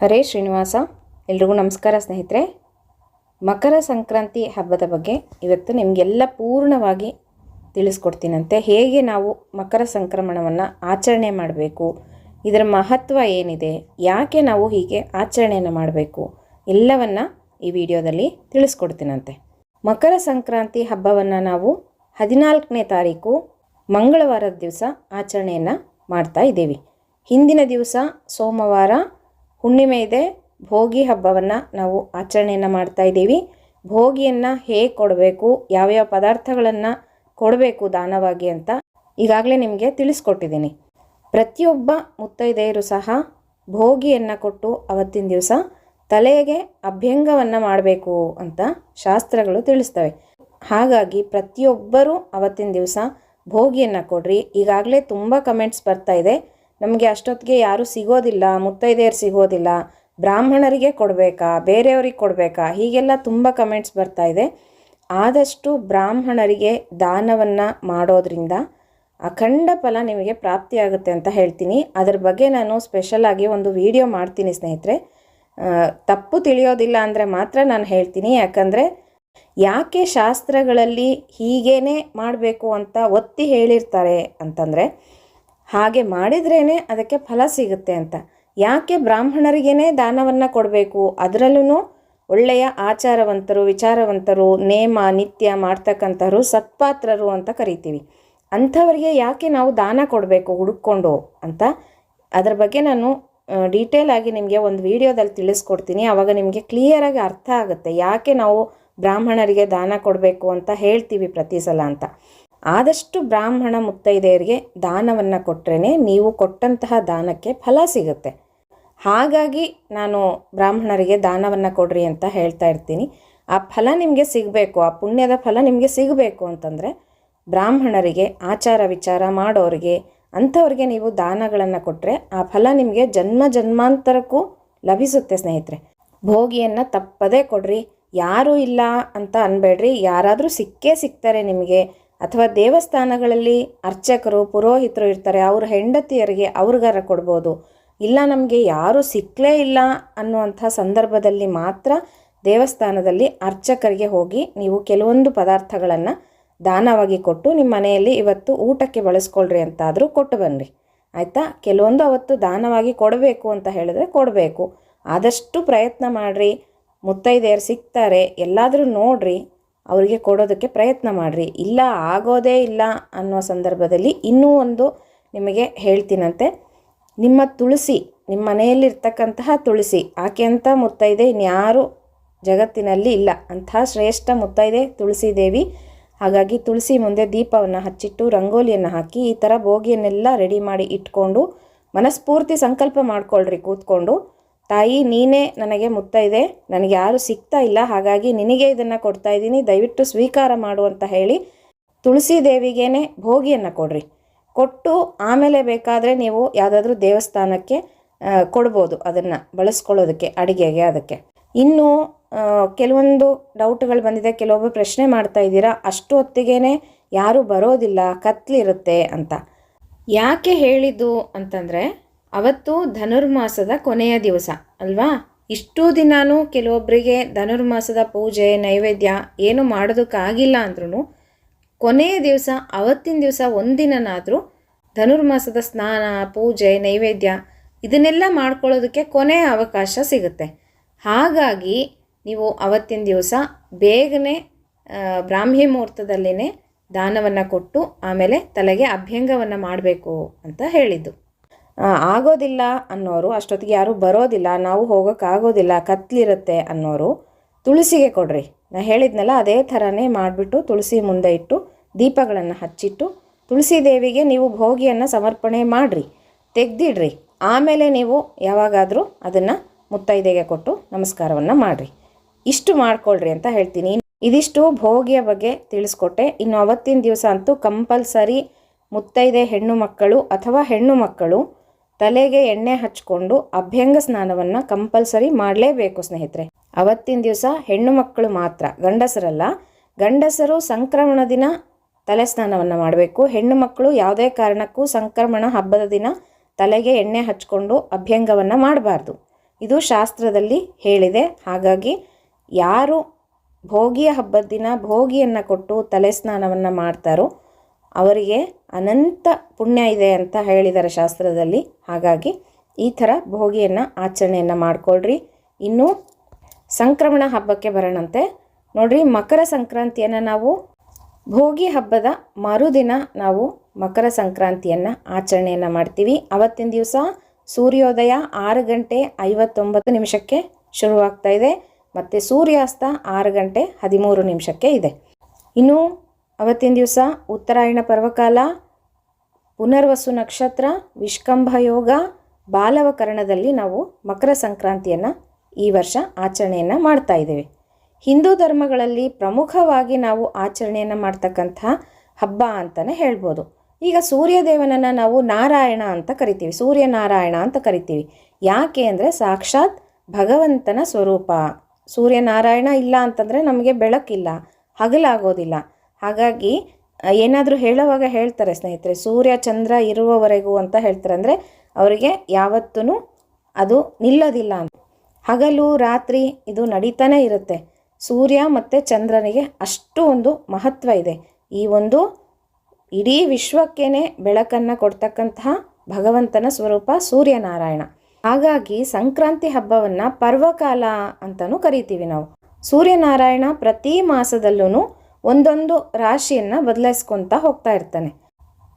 ಹರೇ ಶ್ರೀನಿವಾಸ, ಎಲ್ರಿಗೂ ನಮಸ್ಕಾರ ಸ್ನೇಹಿತರೆ. ಮಕರ ಸಂಕ್ರಾಂತಿ ಹಬ್ಬದ ಬಗ್ಗೆ ಇವತ್ತು ನಿಮಗೆಲ್ಲ ಪೂರ್ಣವಾಗಿ ತಿಳಿಸ್ಕೊಡ್ತೀನಂತೆ. ಹೇಗೆ ನಾವು ಮಕರ ಸಂಕ್ರಮಣವನ್ನು ಆಚರಣೆ ಮಾಡಬೇಕು, ಇದರ ಮಹತ್ವ ಏನಿದೆ, ಯಾಕೆ ನಾವು ಹೀಗೆ ಆಚರಣೆಯನ್ನು ಮಾಡಬೇಕು, ಎಲ್ಲವನ್ನು ಈ ವಿಡಿಯೋದಲ್ಲಿ ತಿಳಿಸ್ಕೊಡ್ತೀನಂತೆ. ಮಕರ ಸಂಕ್ರಾಂತಿ ಹಬ್ಬವನ್ನು ನಾವು ಹದಿನಾಲ್ಕನೇ ತಾರೀಕು ಮಂಗಳವಾರದ ದಿವಸ ಆಚರಣೆಯನ್ನು ಮಾಡ್ತಾ ಇದ್ದೀವಿ. ಹಿಂದಿನ ದಿವಸ ಸೋಮವಾರ ಹುಣ್ಣಿಮೆ ಇದೆ. ಭೋಗಿ ಹಬ್ಬವನ್ನು ನಾವು ಆಚರಣೆಯನ್ನು ಮಾಡ್ತಾ ಇದ್ದೀವಿ. ಭೋಗಿಯನ್ನು ಹೇಗೆ ಕೊಡಬೇಕು, ಯಾವ್ಯಾವ ಪದಾರ್ಥಗಳನ್ನು ಕೊಡಬೇಕು ದಾನವಾಗಿ ಅಂತ ಈಗಾಗಲೇ ನಿಮಗೆ ತಿಳಿಸ್ಕೊಟ್ಟಿದ್ದೀನಿ. ಪ್ರತಿಯೊಬ್ಬ ಮುತ್ತೈದೆಯರು ಸಹ ಭೋಗಿಯನ್ನು ಕೊಟ್ಟು ಅವತ್ತಿನ ದಿವಸ ತಲೆಗೆ ಅಭ್ಯಂಗವನ್ನು ಮಾಡಬೇಕು ಅಂತ ಶಾಸ್ತ್ರಗಳು ತಿಳಿಸ್ತವೆ. ಹಾಗಾಗಿ ಪ್ರತಿಯೊಬ್ಬರೂ ಅವತ್ತಿನ ದಿವಸ ಭೋಗಿಯನ್ನು ಕೊಡ್ರಿ. ಈಗಾಗಲೇ ತುಂಬ ಕಮೆಂಟ್ಸ್ ಬರ್ತಾ ಇದೆ. ನಮಗೆ ಅಷ್ಟೊತ್ತಿಗೆ ಯಾರೂ ಸಿಗೋದಿಲ್ಲ, ಮುತ್ತೈದೆಯರು ಸಿಗೋದಿಲ್ಲ. ಬ್ರಾಹ್ಮಣರಿಗೆ ಕೊಡಬೇಕಾ? ಬೇರೆಯವ್ರಿಗೆ ಕೊಡಬೇಕಾ? ಹೀಗೆಲ್ಲ ತುಂಬ ಕಮೆಂಟ್ಸ್ ಬರ್ತಾ ಇದೆ. ಆದಷ್ಟು ಬ್ರಾಹ್ಮಣರಿಗೆ ದಾನವನ್ನು ಮಾಡೋದ್ರಿಂದ ಅಖಂಡ ಫಲ ನಿಮಗೆ ಪ್ರಾಪ್ತಿಯಾಗುತ್ತೆ ಅಂತ ಹೇಳ್ತೀನಿ. ಅದ್ರ ಬಗ್ಗೆ ನಾನು ಸ್ಪೆಷಲಾಗಿ ಒಂದು ವಿಡಿಯೋ ಮಾಡ್ತೀನಿ ಸ್ನೇಹಿತರೆ. ತಪ್ಪು ತಿಳಿಯೋದಿಲ್ಲ ಅಂದರೆ ಮಾತ್ರ ನಾನು ಹೇಳ್ತೀನಿ. ಯಾಕಂದರೆ ಯಾಕೆ ಶಾಸ್ತ್ರಗಳಲ್ಲಿ ಹೀಗೇನೆ ಮಾಡಬೇಕು ಅಂತ ಒತ್ತಿ ಹೇಳಿರ್ತಾರೆ ಅಂತಂದರೆ ಹಾಗೆ ಮಾಡಿದ್ರೇ ಅದಕ್ಕೆ ಫಲ ಸಿಗುತ್ತೆ ಅಂತ. ಯಾಕೆ ಬ್ರಾಹ್ಮಣರಿಗೇ ದಾನವನ್ನು ಕೊಡಬೇಕು? ಅದರಲ್ಲೂ ಒಳ್ಳೆಯ ಆಚಾರವಂತರು, ವಿಚಾರವಂತರು, ನೇಮ, ನಿತ್ಯ ಮಾಡ್ತಕ್ಕಂಥವ್ರು ಸತ್ಪಾತ್ರರು ಅಂತ ಕರಿತೀವಿ. ಅಂಥವರಿಗೆ ಯಾಕೆ ನಾವು ದಾನ ಕೊಡಬೇಕು ಹುಡುಕೊಂಡು ಅಂತ? ಅದರ ಬಗ್ಗೆ ನಾನು ಡೀಟೇಲ್ ಆಗಿ ನಿಮಗೆ ಒಂದು ವಿಡಿಯೋದಲ್ಲಿ ತಿಳಿಸ್ಕೊಡ್ತೀನಿ. ಆವಾಗ ನಿಮಗೆ ಕ್ಲಿಯರಾಗಿ ಅರ್ಥ ಆಗುತ್ತೆ ಯಾಕೆ ನಾವು ಬ್ರಾಹ್ಮಣರಿಗೆ ದಾನ ಕೊಡಬೇಕು ಅಂತ ಹೇಳ್ತೀವಿ ಪ್ರತಿ ಸಲ ಅಂತ. ಆದಷ್ಟು ಬ್ರಾಹ್ಮಣ ಮುತ್ತೈದೆಯರಿಗೆ ದಾನವನ್ನು ಕೊಟ್ಟರೆ ನೀವು ಕೊಟ್ಟಂತಹ ದಾನಕ್ಕೆ ಫಲ ಸಿಗುತ್ತೆ. ಹಾಗಾಗಿ ನಾನು ಬ್ರಾಹ್ಮಣರಿಗೆ ದಾನವನ್ನು ಕೊಡ್ರಿ ಅಂತ ಹೇಳ್ತಾ ಇರ್ತೀನಿ. ಆ ಫಲ ನಿಮಗೆ ಸಿಗಬೇಕು, ಆ ಪುಣ್ಯದ ಫಲ ನಿಮಗೆ ಸಿಗಬೇಕು ಅಂತಂದರೆ ಬ್ರಾಹ್ಮಣರಿಗೆ ಆಚಾರ ವಿಚಾರ ಮಾಡೋರಿಗೆ, ಅಂಥವ್ರಿಗೆ ನೀವು ದಾನಗಳನ್ನು ಕೊಟ್ಟರೆ ಆ ಫಲ ನಿಮಗೆ ಜನ್ಮ ಜನ್ಮಾಂತರಕ್ಕೂ ಲಭಿಸುತ್ತೆ ಸ್ನೇಹಿತರೆ. ಭೋಗಿಯನ್ನು ತಪ್ಪದೇ ಕೊಡ್ರಿ, ಯಾರೂ ಇಲ್ಲ ಅಂತ ಅನ್ಬೇಡ್ರಿ, ಯಾರಾದರೂ ಸಿಕ್ಕೇ ಸಿಗ್ತಾರೆ ನಿಮಗೆ ಅಥವಾ ದೇವಸ್ಥಾನಗಳಲ್ಲಿ ಅರ್ಚಕರು, ಪುರೋಹಿತರು ಇರ್ತಾರೆ, ಅವ್ರ ಹೆಂಡತಿಯರಿಗೆ ಅವ್ರಿಗಾರ ಕೊಡ್ಬೋದು. ಇಲ್ಲ, ನಮಗೆ ಯಾರೂ ಸಿಕ್ಕಲೇ ಇಲ್ಲ ಅನ್ನುವಂಥ ಸಂದರ್ಭದಲ್ಲಿ ಮಾತ್ರ ದೇವಸ್ಥಾನದಲ್ಲಿ ಅರ್ಚಕರಿಗೆ ಹೋಗಿ ನೀವು ಕೆಲವೊಂದು ಪದಾರ್ಥಗಳನ್ನು ದಾನವಾಗಿ ಕೊಟ್ಟು ನಿಮ್ಮ ಮನೆಯಲ್ಲಿ ಇವತ್ತು ಊಟಕ್ಕೆ ಬಳಸ್ಕೊಳ್ರಿ ಅಂತಾದರೂ ಕೊಟ್ಟು ಬನ್ನಿರಿ ಆಯಿತಾ? ಕೆಲವೊಂದು ಅವತ್ತು ದಾನವಾಗಿ ಕೊಡಬೇಕು ಅಂತ ಹೇಳಿದ್ರೆ ಕೊಡಬೇಕು. ಆದಷ್ಟು ಪ್ರಯತ್ನ ಮಾಡಿರಿ. ಮುತ್ತೈದೆಯರು ಸಿಗ್ತಾರೆ ಎಲ್ಲಾದರೂ ನೋಡ್ರಿ. ಅವರಿಗೆ ಕೊಡೋದಕ್ಕೆ ಪ್ರಯತ್ನ ಮಾಡಿರಿ. ಇಲ್ಲ, ಆಗೋದೇ ಇಲ್ಲ ಅನ್ನೋ ಸಂದರ್ಭದಲ್ಲಿ ಇನ್ನೂ ಒಂದು ನಿಮಗೆ ಹೇಳ್ತೀನಂತೆ. ನಿಮ್ಮ ತುಳಸಿ, ನಿಮ್ಮ ಮನೆಯಲ್ಲಿರ್ತಕ್ಕಂತಹ ತುಳಸಿ, ಆಕೆ ಅಂತ ಮುತ್ತೈದೆ ಇನ್ಯಾರು ಜಗತ್ತಿನಲ್ಲಿ ಇಲ್ಲ. ಅಂತಹ ಶ್ರೇಷ್ಠ ಮುತ್ತೈದೆ ತುಳಸಿ ದೇವಿ. ಹಾಗಾಗಿ ತುಳಸಿ ಮುಂದೆ ದೀಪವನ್ನು ಹಚ್ಚಿಟ್ಟು, ರಂಗೋಲಿಯನ್ನು ಹಾಕಿ, ಈ ಥರ ಭೋಗಿಯನ್ನೆಲ್ಲ ರೆಡಿ ಮಾಡಿ ಇಟ್ಕೊಂಡು, ಮನಸ್ಫೂರ್ತಿ ಸಂಕಲ್ಪ ಮಾಡ್ಕೊಳ್ರಿ ಕೂತ್ಕೊಂಡು. ತಾಯಿ, ನೀನೇ ನನಗೆ ಮುತ್ತೈದೆ ನನಗೆ ಯಾರು ಸಿಗ್ತಾ ಇಲ್ಲ. ಹಾಗಾಗಿ ನಿನಗೆ ಇದನ್ನು ಕೊಡ್ತಾ ಇದ್ದೀನಿ. ದಯವಿಟ್ಟು ಸ್ವೀಕಾರ ಮಾಡು ಅಂತ ಹೇಳಿ ತುಳಸಿ ದೇವಿಗೇನೆ ಭೋಗಿಯನ್ನು ಕೊಡ್ರಿ. ಕೊಟ್ಟು ಆಮೇಲೆ ಬೇಕಾದರೆ ನೀವು ಯಾವುದಾದ್ರೂ ದೇವಸ್ಥಾನಕ್ಕೆ ಕೊಡ್ಬೋದು ಅದನ್ನು ಬಳಸ್ಕೊಳ್ಳೋದಕ್ಕೆ, ಅಡುಗೆಗೆ ಅದಕ್ಕೆ. ಇನ್ನು ಕೆಲವೊಂದು ಡೌಟ್ಗಳು ಬಂದಿದೆ. ಕೆಲವೊಬ್ಬರು ಪ್ರಶ್ನೆ ಮಾಡ್ತಾ ಇದ್ದೀರಾ. ಅಷ್ಟು ಹೊತ್ತಿಗೆ ಯಾರೂ ಬರೋದಿಲ್ಲ. ಕತ್ಲಿರುತ್ತೆ ಅಂತ. ಯಾಕೆ ಹೇಳಿದ್ದು ಅಂತಂದರೆ ಅವತ್ತು ಧನುರ್ಮಾಸದ ಕೊನೆಯ ದಿವಸ, ಅಲ್ವಾ? ಇಷ್ಟು ದಿನಾನೂ ಕೆಲವೊಬ್ಬರಿಗೆ ಧನುರ್ಮಾಸದ ಪೂಜೆ, ನೈವೇದ್ಯ ಏನು ಮಾಡೋದಕ್ಕಾಗಿಲ್ಲ ಅಂದ್ರೂ ಕೊನೆಯ ದಿವಸ, ಅವತ್ತಿನ ದಿವಸ ಒಂದಿನನಾದರೂ ಧನುರ್ಮಾಸದ ಸ್ನಾನ, ಪೂಜೆ, ನೈವೇದ್ಯ ಇದನ್ನೆಲ್ಲ ಮಾಡ್ಕೊಳ್ಳೋದಕ್ಕೆ ಕೊನೆಯ ಅವಕಾಶ ಸಿಗುತ್ತೆ. ಹಾಗಾಗಿ ನೀವು ಅವತ್ತಿನ ದಿವಸ ಬೇಗನೆ ಬ್ರಾಹ್ಮಿ ಮುಹೂರ್ತದಲ್ಲಿನೇ ದಾನವನ್ನು ಕೊಟ್ಟು ಆಮೇಲೆ ತಲೆಗೆ ಅಭ್ಯಂಗವನ್ನು ಮಾಡಬೇಕು ಅಂತ ಹೇಳಿದ್ದು. ಆಗೋದಿಲ್ಲ ಅನ್ನೋರು, ಅಷ್ಟೊತ್ತಿಗೆ ಯಾರೂ ಬರೋದಿಲ್ಲ, ನಾವು ಹೋಗೋಕ್ಕಾಗೋದಿಲ್ಲ, ಕತ್ಲಿರುತ್ತೆ ಅನ್ನೋರು, ತುಳಸಿಗೆ ಕೊಡ್ರಿ. ನಾ ಹೇಳಿದ್ನಲ್ಲ, ಅದೇ ಥರನೇ ಮಾಡಿಬಿಟ್ಟು ತುಳಸಿ ಮುಂದೆ ಇಟ್ಟು, ದೀಪಗಳನ್ನು ಹಚ್ಚಿಟ್ಟು, ತುಳಸಿ ದೇವಿಗೆ ನೀವು ಭೋಗಿಯನ್ನು ಸಮರ್ಪಣೆ ಮಾಡಿರಿ, ತೆಗೆದಿಡ್ರಿ. ಆಮೇಲೆ ನೀವು ಯಾವಾಗಾದರೂ ಅದನ್ನು ಮುತ್ತೈದೆಗೆ ಕೊಟ್ಟು ನಮಸ್ಕಾರವನ್ನು ಮಾಡಿರಿ. ಇಷ್ಟು ಮಾಡ್ಕೊಳ್ರಿ ಅಂತ ಹೇಳ್ತೀನಿ. ಇದಿಷ್ಟು ಭೋಗಿಯ ಬಗ್ಗೆ ತಿಳಿಸ್ಕೊಟ್ಟೆ. ಇನ್ನು ಅವತ್ತಿನ ದಿವಸ ಅಂತೂ ಕಂಪಲ್ಸರಿ ಮುತ್ತೈದೆ ಹೆಣ್ಣು ಮಕ್ಕಳು ಅಥವಾ ಹೆಣ್ಣು ಮಕ್ಕಳು ತಲೆಗೆ ಎಣ್ಣೆ ಹಚ್ಕೊಂಡು ಅಭ್ಯಂಗ ಸ್ನಾನವನ್ನು ಕಂಪಲ್ಸರಿ ಮಾಡಲೇಬೇಕು ಸ್ನೇಹಿತರೆ. ಅವತ್ತಿನ ದಿವಸ ಹೆಣ್ಣು ಮಕ್ಕಳು ಮಾತ್ರ, ಗಂಡಸರಲ್ಲ. ಗಂಡಸರು ಸಂಕ್ರಮಣ ದಿನ ತಲೆ ಸ್ನಾನವನ್ನು ಮಾಡಬೇಕು. ಹೆಣ್ಣು ಮಕ್ಕಳು ಯಾವುದೇ ಕಾರಣಕ್ಕೂ ಸಂಕ್ರಮಣ ಹಬ್ಬದ ದಿನ ತಲೆಗೆ ಎಣ್ಣೆ ಹಚ್ಕೊಂಡು ಅಭ್ಯಂಗವನ್ನು ಮಾಡಬಾರ್ದು. ಇದು ಶಾಸ್ತ್ರದಲ್ಲಿ ಹೇಳಿದೆ. ಹಾಗಾಗಿ ಯಾರು ಭೋಗಿಯ ಹಬ್ಬದ ದಿನ ಭೋಗಿಯನ್ನು ಕೊಟ್ಟು ತಲೆ ಸ್ನಾನವನ್ನು ಮಾಡ್ತಾರೋ ಅವರಿಗೆ ಅನಂತ ಪುಣ್ಯ ಇದೆ ಅಂತ ಹೇಳಿದ್ದಾರೆ ಶಾಸ್ತ್ರದಲ್ಲಿ. ಹಾಗಾಗಿ ಈ ಥರ ಭೋಗಿಯನ್ನು ಆಚರಣೆಯನ್ನು ಮಾಡಿಕೊಳ್ಳ್ರಿ ಇನ್ನು ಸಂಕ್ರಮಣ ಹಬ್ಬಕ್ಕೆ ಬರೋಣಂತೆ. ನೋಡ್ರಿ, ಮಕರ ಸಂಕ್ರಾಂತಿಯನ್ನು ನಾವು ಭೋಗಿ ಹಬ್ಬದ ಮರುದಿನ ನಾವು ಮಕರ ಸಂಕ್ರಾಂತಿಯನ್ನು ಆಚರಣೆಯನ್ನು ಮಾಡ್ತೀವಿ. ಅವತ್ತಿನ ದಿವಸ ಸೂರ್ಯೋದಯ ಆರು ಗಂಟೆ ಐವತ್ತೊಂಬತ್ತು ನಿಮಿಷಕ್ಕೆ ಶುರುವಾಗ್ತಾ ಇದೆ. ಮತ್ತು ಸೂರ್ಯಾಸ್ತ ಆರು ಗಂಟೆ ಹದಿಮೂರು ನಿಮಿಷಕ್ಕೆ ಇದೆ. ಇನ್ನು ಅವತ್ತಿನ ದಿವಸ ಉತ್ತರಾಯಣ ಪರ್ವಕಾಲ, ಪುನರ್ವಸು ನಕ್ಷತ್ರ, ವಿಷ್ಕಂಭ ಯೋಗ, ಬಾಲವಕರಣದಲ್ಲಿ ನಾವು ಮಕರ ಸಂಕ್ರಾಂತಿಯನ್ನು ಈ ವರ್ಷ ಆಚರಣೆಯನ್ನು ಮಾಡ್ತಾ ಇದ್ದೇವೆ. ಹಿಂದೂ ಧರ್ಮಗಳಲ್ಲಿ ಪ್ರಮುಖವಾಗಿ ನಾವು ಆಚರಣೆಯನ್ನು ಮಾಡ್ತಕ್ಕಂಥ ಹಬ್ಬ ಅಂತಲೇ ಹೇಳ್ಬೋದು. ಈಗ ಸೂರ್ಯದೇವನನ್ನು ನಾವು ನಾರಾಯಣ ಅಂತ ಕರಿತೀವಿ, ಸೂರ್ಯನಾರಾಯಣ ಅಂತ ಕರಿತೀವಿ. ಯಾಕೆ ಅಂದರೆ ಸಾಕ್ಷಾತ್ ಭಗವಂತನ ಸ್ವರೂಪ. ಸೂರ್ಯನಾರಾಯಣ ಇಲ್ಲ ಅಂತಂದರೆ ನಮಗೆ ಬೆಳಕಿಲ್ಲ, ಹಗಲಾಗೋದಿಲ್ಲ. ಹಾಗಾಗಿ ಏನಾದರೂ ಹೇಳುವಾಗ ಹೇಳ್ತಾರೆ ಸ್ನೇಹಿತರೆ, ಸೂರ್ಯ ಚಂದ್ರ ಇರುವವರೆಗೂ ಅಂತ ಹೇಳ್ತಾರೆ. ಅಂದರೆ ಅವರಿಗೆ ಯಾವತ್ತೂ ಅದು ನಿಲ್ಲೋದಿಲ್ಲ ಅಂತ. ಹಗಲು, ರಾತ್ರಿ ಇದು ನಡೀತಾನೆ ಇರುತ್ತೆ. ಸೂರ್ಯ ಮತ್ತು ಚಂದ್ರನಿಗೆ ಅಷ್ಟು ಒಂದು ಮಹತ್ವ ಇದೆ. ಈ ಒಂದು ಇಡೀ ವಿಶ್ವಕ್ಕೇನೆ ಬೆಳಕನ್ನು ಕೊಡ್ತಕ್ಕಂತಹ ಭಗವಂತನ ಸ್ವರೂಪ ಸೂರ್ಯನಾರಾಯಣ. ಹಾಗಾಗಿ ಸಂಕ್ರಾಂತಿ ಹಬ್ಬವನ್ನು ಪರ್ವಕಾಲ ಅಂತಲೂ ಕರಿತೀವಿ ನಾವು. ಸೂರ್ಯನಾರಾಯಣ ಪ್ರತಿ ಮಾಸದಲ್ಲೂ ಒಂದೊಂದು ರಾಶಿಯನ್ನು ಬದಲಾಯಿಸ್ಕೊತಾ ಹೋಗ್ತಾ ಇರ್ತಾನೆ.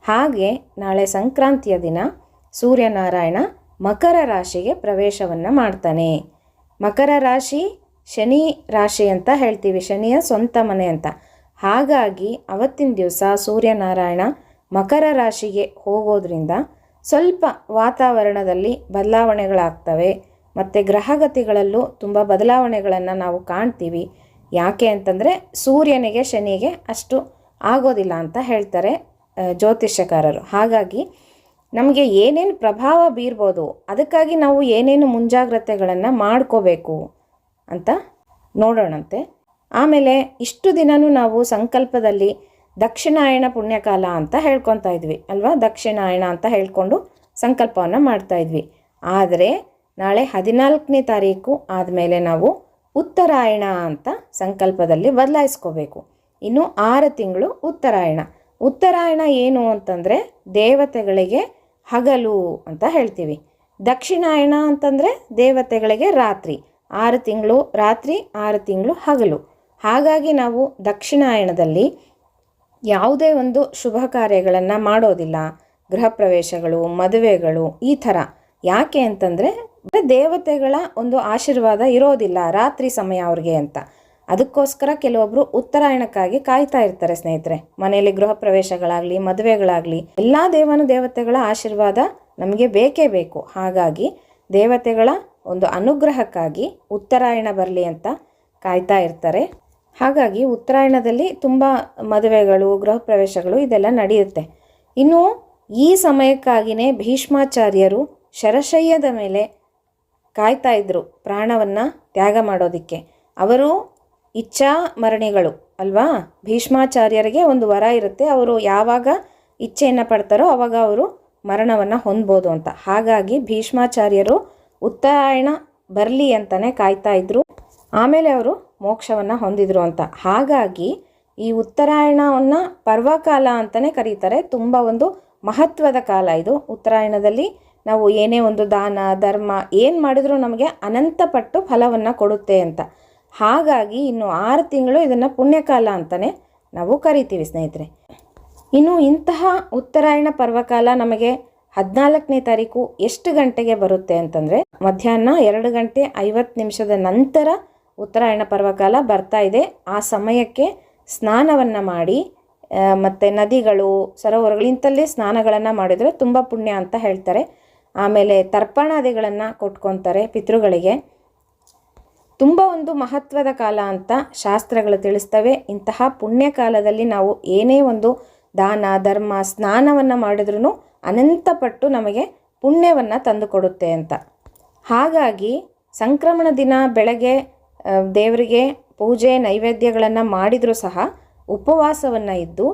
ಹಾಗೆ ನಾಳೆ ಸಂಕ್ರಾಂತಿಯ ದಿನ ಸೂರ್ಯನಾರಾಯಣ ಮಕರ ರಾಶಿಗೆ ಪ್ರವೇಶವನ್ನು ಮಾಡ್ತಾನೆ. ಮಕರ ರಾಶಿ ಶನಿ ರಾಶಿ ಅಂತ ಹೇಳ್ತೀವಿ, ಶನಿಯ ಸ್ವಂತ ಮನೆ ಅಂತ. ಹಾಗಾಗಿ ಅವತ್ತಿನ ದಿವಸ ಸೂರ್ಯನಾರಾಯಣ ಮಕರ ರಾಶಿಗೆ ಹೋಗೋದ್ರಿಂದ ಸ್ವಲ್ಪ ವಾತಾವರಣದಲ್ಲಿ ಬದಲಾವಣೆಗಳಾಗ್ತವೆ, ಮತ್ತು ಗ್ರಹಗತಿಗಳಲ್ಲೂ ತುಂಬ ಬದಲಾವಣೆಗಳನ್ನು ನಾವು ಕಾಣ್ತೀವಿ. ಯಾಕೆ ಅಂತಂದರೆ ಸೂರ್ಯನಿಗೆ, ಶನಿಗೆ ಅಷ್ಟು ಆಗೋದಿಲ್ಲ ಅಂತ ಹೇಳ್ತಾರೆ ಜ್ಯೋತಿಷ್ಯಕಾರರು. ಹಾಗಾಗಿ ನಮಗೆ ಏನೇನು ಪ್ರಭಾವ ಬೀರ್ಬೋದು, ಅದಕ್ಕಾಗಿ ನಾವು ಏನೇನು ಮುಂಜಾಗ್ರತೆಗಳನ್ನು ಮಾಡ್ಕೋಬೇಕು ಅಂತ ನೋಡೋಣಂತೆ. ಆಮೇಲೆ ಇಷ್ಟು ದಿನವೂ ನಾವು ಸಂಕಲ್ಪದಲ್ಲಿ ದಕ್ಷಿಣಾಯಣ ಪುಣ್ಯಕಾಲ ಅಂತ ಹೇಳ್ಕೊತಾ ಇದ್ವಿ, ಅಲ್ವಾ? ದಕ್ಷಿಣಾಯಣ ಅಂತ ಹೇಳ್ಕೊಂಡು ಸಂಕಲ್ಪವನ್ನು ಮಾಡ್ತಾ ಇದ್ವಿ. ಆದರೆ ನಾಳೆ ಹದಿನಾಲ್ಕನೇ ತಾರೀಕು ಆದಮೇಲೆ ನಾವು ಉತ್ತರಾಯಣ ಅಂತ ಸಂಕಲ್ಪದಲ್ಲಿ ಬದಲಾಯಿಸ್ಕೋಬೇಕು. ಇನ್ನು ಆರು ತಿಂಗಳು ಉತ್ತರಾಯಣ. ಉತ್ತರಾಯಣ ಏನು ಅಂತಂದರೆ ದೇವತೆಗಳಿಗೆ ಹಗಲು ಅಂತ ಹೇಳ್ತೀವಿ. ದಕ್ಷಿಣಾಯಣ ಅಂತಂದರೆ ದೇವತೆಗಳಿಗೆ ರಾತ್ರಿ. ಆರು ತಿಂಗಳು ರಾತ್ರಿ, ಆರು ತಿಂಗಳು ಹಗಲು. ಹಾಗಾಗಿ ನಾವು ದಕ್ಷಿಣಾಯಣದಲ್ಲಿ ಯಾವುದೇ ಒಂದು ಶುಭ ಕಾರ್ಯಗಳನ್ನು ಮಾಡೋದಿಲ್ಲ. ಗೃಹ ಪ್ರವೇಶಗಳು, ಮದುವೆಗಳು ಈ ಥರ. ಯಾಕೆ ಅಂತಂದರೆ ದೇವತೆಗಳ ಒಂದು ಆಶೀರ್ವಾದ ಇರೋದಿಲ್ಲ ರಾತ್ರಿ ಸಮಯ ಅವ್ರಿಗೆ ಅಂತ. ಅದಕ್ಕೋಸ್ಕರ ಕೆಲವೊಬ್ಬರು ಉತ್ತರಾಯಣಕ್ಕಾಗಿ ಕಾಯ್ತಾ ಇರ್ತಾರೆ ಸ್ನೇಹಿತರೆ. ಮನೆಯಲ್ಲಿ ಗೃಹ ಪ್ರವೇಶಗಳಾಗಲಿ, ಮದುವೆಗಳಾಗಲಿ, ಎಲ್ಲ ದೇವನ ದೇವತೆಗಳ ಆಶೀರ್ವಾದ ನಮಗೆ ಬೇಕೇ ಬೇಕು. ಹಾಗಾಗಿ ದೇವತೆಗಳ ಒಂದು ಅನುಗ್ರಹಕ್ಕಾಗಿ ಉತ್ತರಾಯಣ ಬರಲಿ ಅಂತ ಕಾಯ್ತಾ ಇರ್ತಾರೆ. ಹಾಗಾಗಿ ಉತ್ತರಾಯಣದಲ್ಲಿ ತುಂಬ ಮದುವೆಗಳು, ಗೃಹ ಪ್ರವೇಶಗಳು ಇದೆಲ್ಲ ನಡೆಯುತ್ತೆ. ಇನ್ನು ಈ ಸಮಯಕ್ಕಾಗಿಯೇ ಭೀಷ್ಮಾಚಾರ್ಯರು ಶರಶಯ್ಯದ ಮೇಲೆ ಕಾಯ್ತಾ ಇದ್ದರು ಪ್ರಾಣವನ್ನು ತ್ಯಾಗ ಮಾಡೋದಕ್ಕೆ. ಅವರು ಇಚ್ಛಾ ಮರಣಿಗಳು ಅಲ್ವಾ? ಭೀಷ್ಮಾಚಾರ್ಯರಿಗೆ ಒಂದು ವರ ಇರುತ್ತೆ. ಅವರು ಯಾವಾಗ ಇಚ್ಛೆಯನ್ನು ಪಡ್ತಾರೋ ಅವಾಗ ಅವರು ಮರಣವನ್ನು ಹೊಂದ್ಬೋದು ಅಂತ. ಹಾಗಾಗಿ ಭೀಷ್ಮಾಚಾರ್ಯರು ಉತ್ತರಾಯಣ ಬರಲಿ ಅಂತಲೇ ಕಾಯ್ತಾ ಇದ್ರು. ಆಮೇಲೆ ಅವರು ಮೋಕ್ಷವನ್ನು ಹೊಂದಿದ್ರು ಅಂತ. ಹಾಗಾಗಿ ಈ ಉತ್ತರಾಯಣವನ್ನು ಪರ್ವಕಾಲ ಅಂತಲೇ ಕರೀತಾರೆ. ತುಂಬ ಒಂದು ಮಹತ್ವದ ಕಾಲ ಇದು. ಉತ್ತರಾಯಣದಲ್ಲಿ ನಾವು ಏನೇ ಒಂದು ದಾನ, ಧರ್ಮ ಏನು ಮಾಡಿದರೂ ನಮಗೆ ಅನಂತ ಪಟ್ಟು ಫಲವನ್ನು ಕೊಡುತ್ತೆ ಅಂತ. ಹಾಗಾಗಿ ಇನ್ನು ಆರು ತಿಂಗಳು ಇದನ್ನು ಪುಣ್ಯಕಾಲ ಅಂತಲೇ ನಾವು ಕರಿತೀವಿ ಸ್ನೇಹಿತರೆ. ಇನ್ನು ಇಂತಹ ಉತ್ತರಾಯಣ ಪರ್ವಕಾಲ ನಮಗೆ ಹದಿನಾಲ್ಕನೇ ತಾರೀಕು ಎಷ್ಟು ಗಂಟೆಗೆ ಬರುತ್ತೆ ಅಂತಂದರೆ ಮಧ್ಯಾಹ್ನ ಎರಡು ಗಂಟೆ ಐವತ್ತು ನಿಮಿಷದ ನಂತರ ಉತ್ತರಾಯಣ ಪರ್ವಕಾಲ ಬರ್ತಾ ಇದೆ. ಆ ಸಮಯಕ್ಕೆ ಸ್ನಾನವನ್ನು ಮಾಡಿ ಮತ್ತು ನದಿಗಳು, ಸರೋವರಗಳು ಇಂಥಲ್ಲಿ ಸ್ನಾನಗಳನ್ನು ಮಾಡಿದರೆ ತುಂಬ ಪುಣ್ಯ ಅಂತ ಹೇಳ್ತಾರೆ. ಆಮೇಲೆ ತರ್ಪಣಾದಿಗಳನ್ನು ಕೊಟ್ಕೊತಾರೆ ಪಿತೃಗಳಿಗೆ. ತುಂಬ ಒಂದು ಮಹತ್ವದ ಕಾಲ ಅಂತ ಶಾಸ್ತ್ರಗಳು ತಿಳಿಸ್ತವೆ. ಇಂತಹ ಪುಣ್ಯ ಕಾಲದಲ್ಲಿ ನಾವು ಏನೇ ಒಂದು ದಾನ, ಧರ್ಮ, ಸ್ನಾನವನ್ನು ಮಾಡಿದ್ರೂ ಅನಂತಪಟ್ಟು ನಮಗೆ ಪುಣ್ಯವನ್ನು ತಂದುಕೊಡುತ್ತೆ ಅಂತ. ಹಾಗಾಗಿ ಸಂಕ್ರಮಣ ದಿನ ಬೆಳಗ್ಗೆ ದೇವರಿಗೆ ಪೂಜೆ, ನೈವೇದ್ಯಗಳನ್ನು ಮಾಡಿದರೂ ಸಹ ಉಪವಾಸವನ್ನು ಇದ್ದು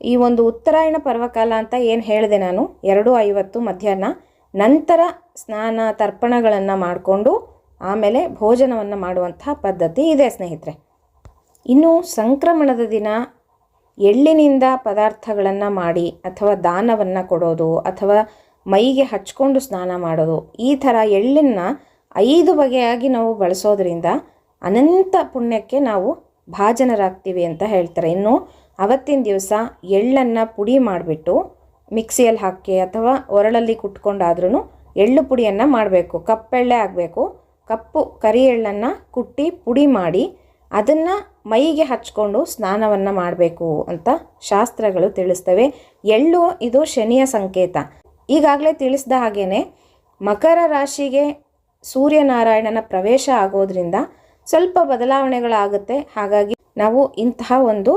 ಈ ಒಂದು ಉತ್ತರಾಯಣ ಪರ್ವಕಾಲ ಅಂತ ಏನು ಹೇಳಿದೆ ನಾನು? ಎರಡು ಐವತ್ತು ಮಧ್ಯಾಹ್ನ ನಂತರ ಸ್ನಾನ ತರ್ಪಣಗಳನ್ನು ಮಾಡಿಕೊಂಡು ಆಮೇಲೆ ಭೋಜನವನ್ನು ಮಾಡುವಂತಹ ಪದ್ಧತಿ ಇದೆ ಸ್ನೇಹಿತರೆ. ಇನ್ನು ಸಂಕ್ರಮಣದ ದಿನ ಎಳ್ಳಿನಿಂದ ಪದಾರ್ಥಗಳನ್ನು ಮಾಡಿ ಅಥವಾ ದಾನವನ್ನು ಕೊಡೋದು ಅಥವಾ ಮೈಗೆ ಹಚ್ಕೊಂಡು ಸ್ನಾನ ಮಾಡೋದು, ಈ ಥರ ಎಳ್ಳನ್ನು ಐದು ಬಗೆಯಾಗಿ ನಾವು ಬಳಸೋದ್ರಿಂದ ಅನಂತ ಪುಣ್ಯಕ್ಕೆ ನಾವು ಭಾಜನರಾಗ್ತೀವಿ ಅಂತ ಹೇಳ್ತಾರೆ. ಇನ್ನು ಅವತ್ತಿನ ದಿವಸ ಎಳ್ಳನ್ನು ಪುಡಿ ಮಾಡಿಬಿಟ್ಟು ಮಿಕ್ಸಿಯಲ್ಲಿ ಹಾಕಿ ಅಥವಾ ಒರಳಲ್ಲಿ ಕುಟ್ಕೊಂಡಾದ್ರೂ ಎಳ್ಳು ಪುಡಿಯನ್ನು ಮಾಡಬೇಕು. ಕಪ್ಪೆಳ್ಳೆ ಆಗಬೇಕು. ಕಪ್ಪು ಕರಿ ಎಳ್ಳನ್ನು ಕುಟ್ಟಿ ಪುಡಿ ಮಾಡಿ ಅದನ್ನು ಮೈಗೆ ಹಚ್ಕೊಂಡು ಸ್ನಾನವನ್ನು ಮಾಡಬೇಕು ಅಂತ ಶಾಸ್ತ್ರಗಳು ತಿಳಿಸ್ತವೆ. ಎಳ್ಳು ಇದು ಶನಿಯ ಸಂಕೇತ. ಈಗಾಗಲೇ ತಿಳಿಸಿದ ಹಾಗೇ ಮಕರ ರಾಶಿಗೆ ಸೂರ್ಯನಾರಾಯಣನ ಪ್ರವೇಶ ಆಗೋದ್ರಿಂದ ಸ್ವಲ್ಪ ಬದಲಾವಣೆಗಳಾಗುತ್ತೆ. ಹಾಗಾಗಿ ನಾವು ಇಂತಹ ಒಂದು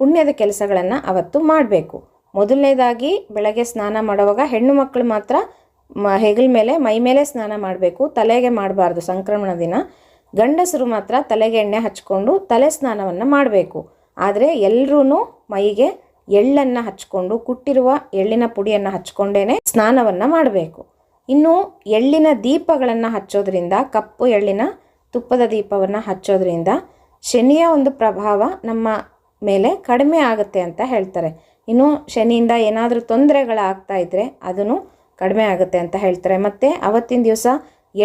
ಪುಣ್ಯದ ಕೆಲಸಗಳನ್ನು ಅವತ್ತು ಮಾಡಬೇಕು. ಮೊದಲನೇದಾಗಿ ಬೆಳಗ್ಗೆ ಸ್ನಾನ ಮಾಡುವಾಗ ಹೆಣ್ಣು ಮಕ್ಕಳು ಮಾತ್ರ ಮ, ಹೆಗಲ ಮೇಲೆ, ಮೈ ಮೇಲೆ ಸ್ನಾನ ಮಾಡಬೇಕು. ತಲೆಗೆ ಮಾಡಬಾರ್ದು, ಸಂಕ್ರಮಣ ದಿನ. ಗಂಡಸರು ಮಾತ್ರ ತಲೆಗೆ ಎಣ್ಣೆ ಹಚ್ಕೊಂಡು ತಲೆ ಸ್ನಾನವನ್ನು ಮಾಡಬೇಕು. ಆದರೆ ಎಲ್ಲರೂ ಮೈಗೆ ಎಳ್ಳನ್ನು ಹಚ್ಕೊಂಡು, ಕುಟ್ಟಿರುವ ಎಳ್ಳಿನ ಪುಡಿಯನ್ನು ಹಚ್ಕೊಂಡೇ ಸ್ನಾನವನ್ನು ಮಾಡಬೇಕು. ಇನ್ನು ಎಳ್ಳಿನ ದೀಪಗಳನ್ನು ಹಚ್ಚೋದ್ರಿಂದ, ಕಪ್ಪು ಎಳ್ಳಿನ ತುಪ್ಪದ ದೀಪವನ್ನು ಹಚ್ಚೋದ್ರಿಂದ ಶನಿಯ ಒಂದು ಪ್ರಭಾವ ನಮ್ಮ ಮೇಲೆ ಕಡಿಮೆ ಆಗುತ್ತೆ ಅಂತ ಹೇಳ್ತಾರೆ. ಇನ್ನು ಶನಿಯಿಂದ ಏನಾದರೂ ತೊಂದರೆಗಳಾಗ್ತಾ ಇದ್ದರೆ ಅದನ್ನು ಕಡಿಮೆ ಆಗುತ್ತೆ ಅಂತ ಹೇಳ್ತಾರೆ. ಮತ್ತು ಅವತ್ತಿನ ದಿವಸ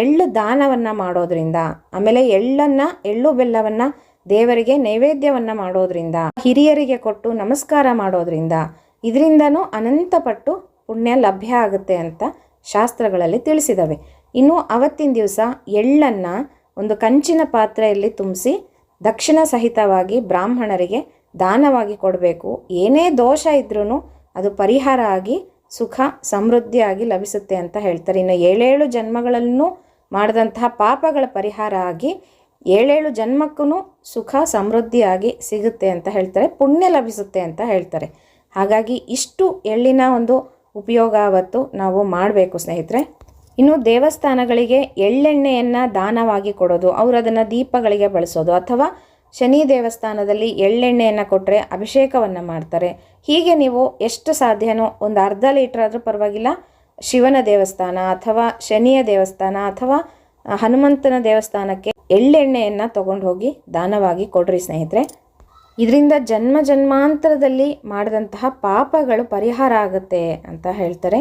ಎಳ್ಳು ದಾನವನ್ನು ಮಾಡೋದ್ರಿಂದ, ಆಮೇಲೆ ಎಳ್ಳನ್ನು, ಎಳ್ಳು ಬೆಲ್ಲವನ್ನು ದೇವರಿಗೆ ನೈವೇದ್ಯವನ್ನು ಮಾಡೋದ್ರಿಂದ, ಹಿರಿಯರಿಗೆ ಕೊಟ್ಟು ನಮಸ್ಕಾರ ಮಾಡೋದ್ರಿಂದ ಇದರಿಂದನೂ ಅನಂತಪಟ್ಟು ಪುಣ್ಯ ಲಭ್ಯ ಆಗುತ್ತೆ ಅಂತ ಶಾಸ್ತ್ರಗಳಲ್ಲಿ ತಿಳಿಸಿದವೆ. ಇನ್ನು ಅವತ್ತಿನ ದಿವಸ ಎಳ್ಳನ್ನು ಒಂದು ಕಂಚಿನ ಪಾತ್ರೆಯಲ್ಲಿ ತುಂಬಿಸಿ ದಕ್ಷಿಣ ಸಹಿತವಾಗಿ ಬ್ರಾಹ್ಮಣರಿಗೆ ದಾನವಾಗಿ ಕೊಡಬೇಕು. ಏನೇ ದೋಷ ಇದ್ರೂ ಅದು ಪರಿಹಾರ ಆಗಿ ಸುಖ ಸಮೃದ್ಧಿಯಾಗಿ ಲಭಿಸುತ್ತೆ ಅಂತ ಹೇಳ್ತಾರೆ. ಇನ್ನು ಏಳೇಳು ಜನ್ಮಗಳಲ್ಲೂ ಮಾಡಿದಂತಹ ಪಾಪಗಳ ಪರಿಹಾರ ಆಗಿ ಏಳೇಳು ಜನ್ಮಕ್ಕೂ ಸುಖ ಸಮೃದ್ಧಿಯಾಗಿ ಸಿಗುತ್ತೆ ಅಂತ ಹೇಳ್ತಾರೆ. ಪುಣ್ಯ ಲಭಿಸುತ್ತೆ ಅಂತ ಹೇಳ್ತಾರೆ. ಹಾಗಾಗಿ ಇಷ್ಟು ಎಳ್ಳಿನ ಒಂದು ಉಪಯೋಗ ಅವತ್ತು ನಾವು ಮಾಡಬೇಕು ಸ್ನೇಹಿತರೆ. ಇನ್ನು ದೇವಸ್ಥಾನಗಳಿಗೆ ಎಳ್ಳೆಣ್ಣೆಯನ್ನು ದಾನವಾಗಿ ಕೊಡೋದು, ಅವರು ಅದನ್ನು ದೀಪಗಳಿಗೆ ಬಳಸೋದು ಅಥವಾ ಶನಿ ದೇವಸ್ಥಾನದಲ್ಲಿ ಎಳ್ಳೆಣ್ಣೆಯನ್ನು ಕೊಟ್ಟರೆ ಅಭಿಷೇಕವನ್ನು ಮಾಡ್ತಾರೆ. ಹೀಗೆ ನೀವು ಎಷ್ಟು ಸಾಧ್ಯನೋ ಒಂದು ಅರ್ಧ ಲೀಟ್ರ್ ಆದರೂ ಪರವಾಗಿಲ್ಲ, ಶಿವನ ದೇವಸ್ಥಾನ ಅಥವಾ ಶನಿಯ ದೇವಸ್ಥಾನ ಅಥವಾ ಹನುಮಂತನ ದೇವಸ್ಥಾನಕ್ಕೆ ಎಳ್ಳೆಣ್ಣೆಯನ್ನು ತಗೊಂಡು ಹೋಗಿ ದಾನವಾಗಿ ಕೊಡ್ರಿ ಸ್ನೇಹಿತರೆ. ಇದರಿಂದ ಜನ್ಮ ಜನ್ಮಾಂತರದಲ್ಲಿ ಮಾಡಿದಂತಹ ಪಾಪಗಳು ಪರಿಹಾರ ಆಗುತ್ತೆ ಅಂತ ಹೇಳ್ತಾರೆ.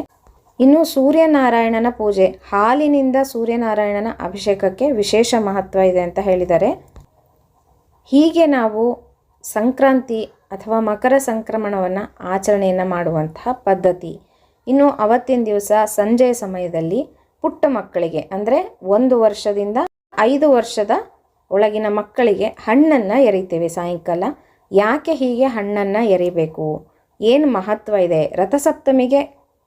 ಇನ್ನು ಸೂರ್ಯನಾರಾಯಣನ ಪೂಜೆ, ಹಾಲಿನಿಂದ ಸೂರ್ಯನಾರಾಯಣನ ಅಭಿಷೇಕಕ್ಕೆ ವಿಶೇಷ ಮಹತ್ವ ಇದೆ ಅಂತ ಹೇಳಿದ್ದಾರೆ. ಹೀಗೆ ನಾವು ಸಂಕ್ರಾಂತಿ ಅಥವಾ ಮಕರ ಸಂಕ್ರಮಣವನ್ನು ಆಚರಣೆಯನ್ನು ಮಾಡುವಂತಹ ಪದ್ಧತಿ. ಇನ್ನು ಅವತ್ತಿನ ದಿವಸ ಸಂಜೆಯ ಸಮಯದಲ್ಲಿ ಪುಟ್ಟ ಮಕ್ಕಳಿಗೆ ಅಂದರೆ ಒಂದು ವರ್ಷದಿಂದ ಐದು ವರ್ಷದ ಒಳಗಿನ ಮಕ್ಕಳಿಗೆ ಹಣ್ಣನ್ನು ಎರಿತೇವೆ ಸಾಯಂಕಾಲ. ಯಾಕೆ ಹೀಗೆ ಹಣ್ಣನ್ನು ಎರಿಬೇಕು? ಏನು ಮಹತ್ವ ಇದೆ? ರಥಸಪ್ತಮಿಗೆ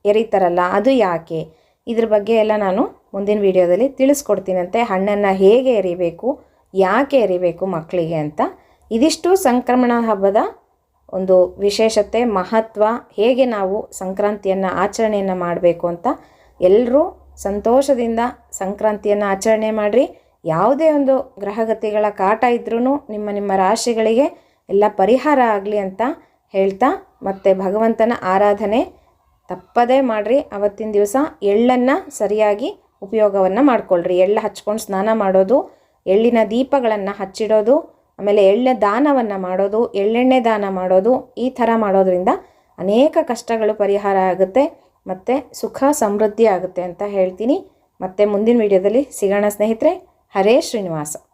ಎರಿತಾರಲ್ಲ, ಅದು ಯಾಕೆ? ಇದ್ರ ಬಗ್ಗೆ ಎಲ್ಲ ನಾನು ಮುಂದಿನ ವಿಡಿಯೋದಲ್ಲಿ ತಿಳಿಸ್ಕೊಡ್ತೀನಂತೆ. ಹಣ್ಣನ್ನು ಹೇಗೆ ಎರಿಬೇಕು? ಯಾಕೆ ಎರಿಬೇಕು ಮಕ್ಕಳಿಗೆ ಅಂತ? ಇದಿಷ್ಟು ಸಂಕ್ರಮಣ ಹಬ್ಬದ ಒಂದು ವಿಶೇಷತೆ, ಮಹತ್ವ, ಹೇಗೆ ನಾವು ಸಂಕ್ರಾಂತಿಯನ್ನು ಆಚರಣೆಯನ್ನು ಮಾಡಬೇಕು ಅಂತ ಎಲ್ಲರೂ ಸಂತೋಷದಿಂದ ಸಂಕ್ರಾಂತಿಯನ್ನು ಆಚರಣೆ ಮಾಡಿರಿ. ಯಾವುದೇ ಒಂದು ಗ್ರಹಗತಿಗಳ ಕಾಟ ಇದ್ರೂ ನಿಮ್ಮ ನಿಮ್ಮ ರಾಶಿಗಳಿಗೆ ಎಲ್ಲ ಪರಿಹಾರ ಆಗಲಿ ಅಂತ ಹೇಳ್ತಾ ಮತ್ತು ಭಗವಂತನ ಆರಾಧನೆ ತಪ್ಪದೇ ಮಾಡಿರಿ. ಅವತ್ತಿನ ದಿವಸ ಎಳ್ಳನ್ನು ಸರಿಯಾಗಿ ಉಪಯೋಗವನ್ನು ಮಾಡಿಕೊಳ್ಳ್ರಿ ಎಳ್ಳು ಹಚ್ಕೊಂಡು ಸ್ನಾನ ಮಾಡೋದು ಎಳ್ಳಿನ ದೀಪಗಳನ್ನು ಹಚ್ಚಿಡೋದು, ಆಮೇಲೆ ಎಳ್ಳೆ ದಾನವನ್ನು ಮಾಡೋದು, ಎಳ್ಳೆಣ್ಣೆ ದಾನ ಮಾಡೋದು, ಈ ಥರ ಮಾಡೋದ್ರಿಂದ ಅನೇಕ ಕಷ್ಟಗಳು ಪರಿಹಾರ ಆಗುತ್ತೆ ಮತ್ತು ಸುಖ ಸಮೃದ್ಧಿ ಆಗುತ್ತೆ ಅಂತ ಹೇಳ್ತೀನಿ. ಮತ್ತು ಮುಂದಿನ ವಿಡಿಯೋದಲ್ಲಿ ಸಿಗೋಣ ಸ್ನೇಹಿತರೆ. ಹರೇ ಶ್ರೀನಿವಾಸ.